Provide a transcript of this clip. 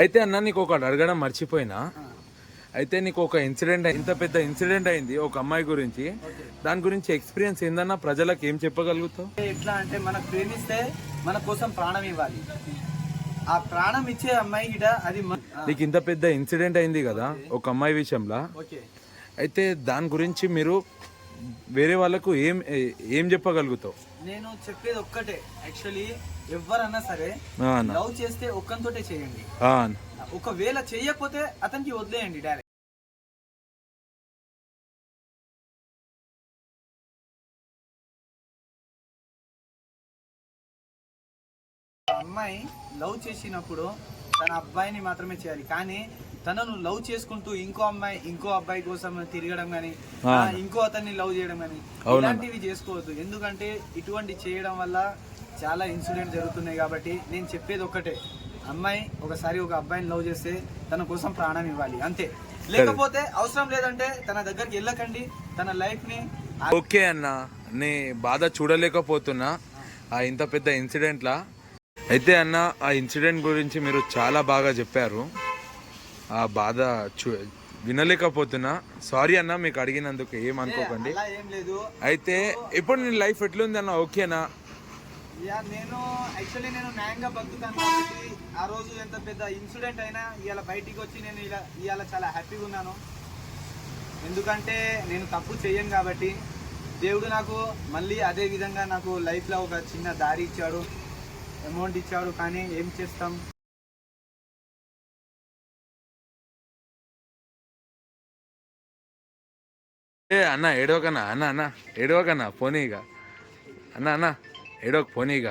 అయితే అన్న నీకు ఒకటి అడగడం మర్చిపోయినా. అయితే నీకు ఒక ఇన్సిడెంట్ ఇంత పెద్ద ఇన్సిడెంట్ అయింది ఒక అమ్మాయి గురించి. దాని గురించి ఎక్స్పీరియన్స్ ఏందన్నా? ప్రజలకు ఏం చెప్పగలుగుతావు? ఎట్లా అంటే మనకు ప్రేమిస్తే మన కోసం ప్రాణం ఇవ్వాలి. ఆ ప్రాణం ఇచ్చే అమ్మాయి గిట అది నీకు ఇంత పెద్ద ఇన్సిడెంట్ అయింది కదా ఒక అమ్మాయి విషయంలో. అయితే దాని గురించి మీరు వేరే వాళ్ళకు ఏం ఏ- చెప్పగలుగుతావు? నేను చెప్పేది ఒక్కటే. యాక్చువల్లీ ఎవరన్నా సరే లవ్ చేస్తే ఒక్కంతోటే చేయండి. ఒకవేళ చేయకపోతే అతనికి వదిలేయండి డైరెక్ట్ అమ్మాయి లవ్ చేసినప్పుడు తన అబ్బాయిని మాత్రమే చేయాలి. కానీ తనను లవ్ చేసుకుంటూ ఇంకో అమ్మాయి ఇంకో అబ్బాయి కోసం తిరగడం కానీ. ఇంకో అతన్ని లవ్ చేయడం కానీ. ఇలాంటివి చేసుకోవద్దు. ఎందుకంటే ఇటువంటి చేయడం వల్ల చాలా ఇన్సిడెంట్ జరుగుతున్నాయి కాబట్టి నేను చెప్పేది ఒక్కటే. అమ్మాయి ఒకసారి ఒక అబ్బాయిని లవ్ చేస్తే తన కోసం ప్రాణం ఇవ్వాలి అంతే. లేకపోతే అవసరం లేదంటే తన దగ్గరికి వెళ్ళకండి. తన లైఫ్ని ఓకే అన్న నీ బాధ చూడలేకపోతున్నా. ఆ ఇంత పెద్ద ఇన్సిడెంట్లా. అయితే అన్న ఆ ఇన్సిడెంట్ గురించి మీరు చాలా బాగా చెప్పారు. ఆ బాధ చూ వినలేకపోతున్నా. సారీ అన్న మీకు అడిగినందుకు ఏమనుకోకండి అలా ఏం లేదు. అయితే ఇప్పుడు నీ లైఫ్ ఎట్లుంది అన్న ఓకేనా నేను యాక్చువల్లీ నేను న్యాయంగా బతుకుతాను కాబట్టి ఆ రోజు ఎంత పెద్ద ఇన్సిడెంట్ అయినా ఇవాళ బయటికి వచ్చి నేను ఇలా ఇవాళ చాలా హ్యాపీగా ఉన్నాను. ఎందుకంటే నేను తప్పు చేయను కాబట్టి దేవుడు నాకు మళ్ళీ అదే విధంగా నాకు లైఫ్లో ఒక చిన్న దారి ఇచ్చాడు అమౌంట్ ఇచ్చాడు కానీ ఏం చేస్తాం? ఏ అన్న ఏడవకన్నా అన్న అన్న ఏడవకన్నా పోనీ ఇక అన్న అన్న ఏడోక పోనీ ఇక